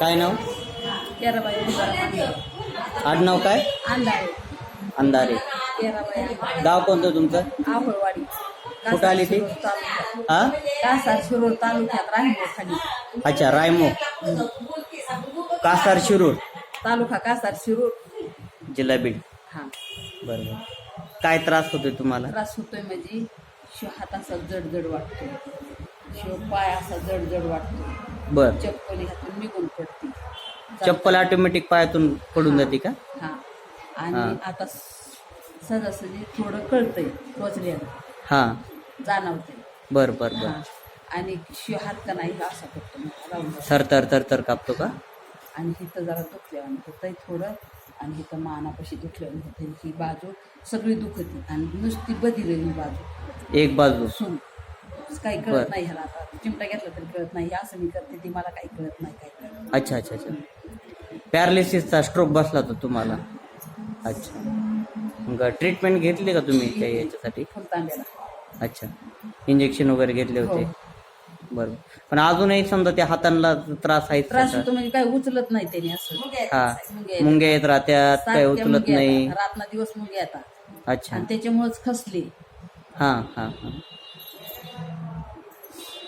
काय नाव? आडनाव काय? अंधारे. गाव कोणतं तुमचं? आहोळवाडी कुठं आली ती? हा? कासार शिरोळ तालुक्यात राहिलो खाली. अच्छा रायमो. कासार शिरूर तालुका कासार शिरोळ जिल्हा बीड हा बरोबर काय त्रास होतोय तुम्हाला? त्रास होतोय म्हणजे शिव हात असा जड जड वाटतो शिव पाय असा जड जड वाटतो बर. चप्पल ह्यातून निघून पडते चप्पल ऑटोमॅटिक पायातून पडून जाते का? हा. हा. आणि आता सहजासहजी थोडं कळतंय टोचल्यानं हा. जाणवते बर बर बर. हा. आणि शिव हात का नाही असा करतो मग राहून जातो. थर थर थर थर कापतो का? आणि इथं जरा दुखल्यावानी होतंय थोडं. आणि इथं मानापाशी दुखल्यावानी होतंय. ही बाजू सगळी दुखती. आणि नुसती बदिलेली बाजू. एक बाजू. सून. काही बरं. कळत नाही ह्याला आता. चिमटा घेतला तरी कळत नाही हे असं मी करते ती मला काही कळत नाही काही कळत नाही. अच्छा अच्छा अच्छा. पॅरालिसिसचा स्ट्रोक बसला होता तुम्हाला? अच्छा. मग ट्रीटमेंट घेतली का तुम्ही त्या याच्यासाठी? अच्छा. इंजेक्शन वगैरे घेतले होते? हो. बरोबर पण अजूनही समजा त्या हातांना त्रास आहे त्रास होतो म्हणजे काय उचलत नाही त्याने असं. हा. मुंग्या मुंग्या येत राहत्यात काय सारख्या उचलत मुंग्या नाही. येतात. रातना दिवस मुंग्या येतात. अच्छा. आणि त्याच्यामुळेच खसले. हा हा हा.